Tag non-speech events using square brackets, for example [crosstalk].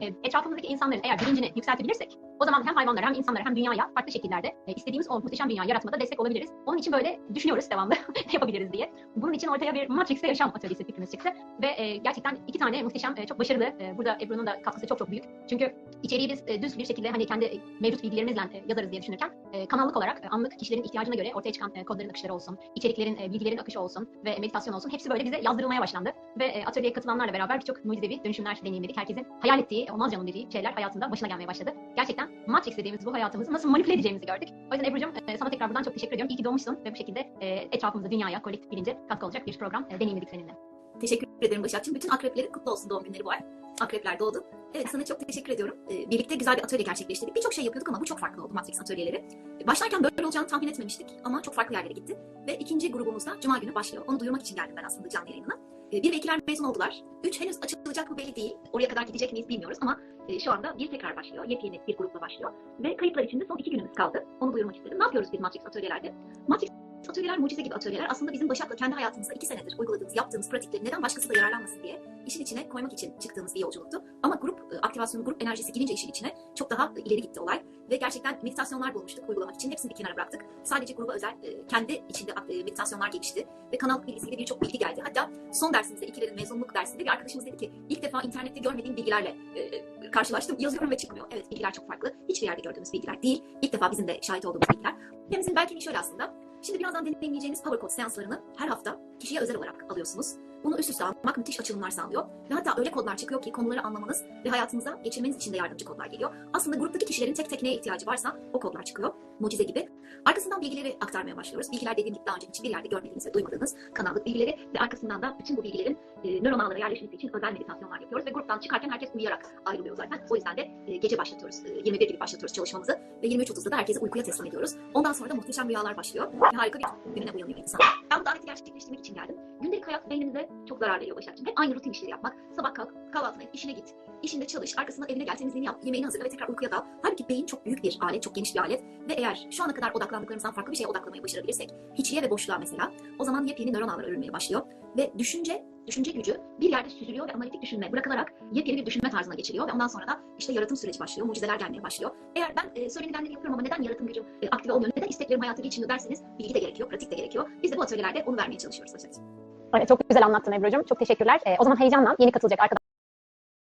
E, etrafımızdaki insanların eğer bilincini yükseltebilirsek o zaman hem hayvanlara hem insanlara hem dünyaya farklı şekillerde e, istediğimiz o muhteşem dünyayı yaratmada destek olabiliriz. Onun için böyle düşünüyoruz devamlı [laughs] yapabiliriz diye. Bunun için ortaya bir Matrix'te yaşam atölyesi fikrimiz çıktı. Ve e, gerçekten iki tane muhteşem, e, çok başarılı. burada Ebru'nun da katkısı çok çok büyük. Çünkü içeriği biz düz bir şekilde hani kendi mevcut bilgilerimizle yazarız diye düşünürken kanallık olarak anlık kişilerin ihtiyacına göre ortaya çıkan kodların akışları olsun, içeriklerin, bilgilerin akışı olsun ve meditasyon olsun hepsi böyle bize yazdırılmaya başlandı. Ve atölyeye katılanlarla beraber birçok mucizevi dönüşümler deneyimledik. Herkesin hayal ettiği, olmaz canım dediği şeyler hayatında başına gelmeye başladı. Gerçekten Matrix dediğimiz bu hayatımızı nasıl manipüle edeceğimizi gördük. O yüzden Ebru'cum e, sana tekrar buradan çok teşekkür ediyorum. İyi ki doğmuşsun ve bu şekilde e, dünyaya, kolektif bilince katkı olacak bir program e, deneyimledik seninle. Teşekkür ederim Başakçığım. Bütün akreplerin kutlu olsun doğum günleri bu ay. Akrepler doğdu. Evet sana çok teşekkür ediyorum. Ee, birlikte güzel bir atölye gerçekleştirdik. Birçok şey yapıyorduk ama bu çok farklı oldu Matrix atölyeleri. Ee, Başlarken böyle olacağını tahmin etmemiştik ama çok farklı yerlere gitti. Ve ikinci grubumuz da Cuma günü başlıyor. Onu duyurmak için geldim ben aslında canlı yayınına. Ee, bir ve ikiler mezun oldular. Üç henüz açılacak mı belli değil. Oraya kadar gidecek miyiz bilmiyoruz ama e, şu anda bir tekrar başlıyor. Yepyeni bir grupla başlıyor. Ve kayıtlar için de son iki günümüz kaldı. Onu duyurmak istedim. Ne yapıyoruz biz Matrix atölyelerde? Matrix atölyeler mucize gibi atölyeler. Aslında bizim Başak'la kendi hayatımızda iki senedir uyguladığımız, yaptığımız pratikleri neden başkası da yararlanmasın diye işin içine koymak için çıktığımız bir yolculuktu. Ama grup e, aktivasyonu, grup enerjisi girince işin içine çok daha ileri gitti olay. Ve gerçekten meditasyonlar bulmuştuk uygulamak için. Hepsini bir kenara bıraktık. Sadece gruba özel e, kendi içinde e, meditasyonlar gelişti. Ve kanal bilgisiyle birçok bilgi geldi. Hatta son dersimizde, ikilerin mezunluk dersinde bir arkadaşımız dedi ki ilk defa internette görmediğim bilgilerle karşılaştım. Yazıyorum ve çıkmıyor. Evet bilgiler çok farklı. Hiçbir yerde gördüğümüz bilgiler değil. İlk defa bizim de şahit olduğumuz bilgiler. Hepimizin belki şöyle aslında. Şimdi birazdan deneyimleyeceğiniz Power Code seanslarını her hafta kişiye özel olarak alıyorsunuz. Bunu üst üste almak müthiş açılımlar sağlıyor. Ve hatta öyle kodlar çıkıyor ki konuları anlamanız ve hayatınıza geçirmeniz için de yardımcı kodlar geliyor. Aslında gruptaki kişilerin tek tek neye ihtiyacı varsa o kodlar çıkıyor. Mucize gibi. Arkasından bilgileri aktarmaya başlıyoruz. Bilgiler dediğim gibi daha önce hiçbir yerde görmediğiniz ve duymadığınız kanallık bilgileri ve arkasından da bütün bu bilgilerin e, nöron ağlara yerleşmesi için özel meditasyonlar yapıyoruz ve gruptan çıkarken herkes uyuyarak ayrılıyor zaten. O yüzden de e, gece başlatıyoruz. E, 21 gibi başlatıyoruz çalışmamızı ve 23.30'da da herkesi uykuya teslim ediyoruz. Ondan sonra da muhteşem rüyalar başlıyor. Ve harika bir gününe uyanıyor insan. Ben bu daveti gerçekleştirmek için geldim. Gündelik hayat beynimize çok zarar veriyor Başakçığım. Hep aynı rutin işleri yapmak. Sabah kalk, kahvaltına et, işine git. İşinde çalış, arkasından evine gel, temizliğini yap, yemeğini hazırla ve tekrar uykuya dal. Halbuki beyin çok büyük bir alet, çok geniş bir alet. Ve eğer şu ana kadar odaklandıklarımızdan farklı bir şeye odaklamayı başarabilirsek, hiçliğe ve boşluğa mesela, o zaman yepyeni nöron ağlar örülmeye başlıyor. Ve düşünce, düşünce gücü bir yerde süzülüyor ve analitik düşünme bırakılarak yepyeni bir düşünme tarzına geçiliyor. Ve ondan sonra da işte yaratım süreci başlıyor, mucizeler gelmeye başlıyor. Eğer ben e, söylenilenleri yapıyorum ama neden yaratım gücüm e, aktive olmuyor, neden isteklerim hayata geçmiyor derseniz bilgi de gerekiyor, pratik de gerekiyor. Biz de bu atölyelerde onu vermeye çalışıyoruz Başakçığım. Evet, çok güzel anlattın Ebru'cum. Çok teşekkürler. E, o zaman heyecanla yeni katılacak arkadaşlar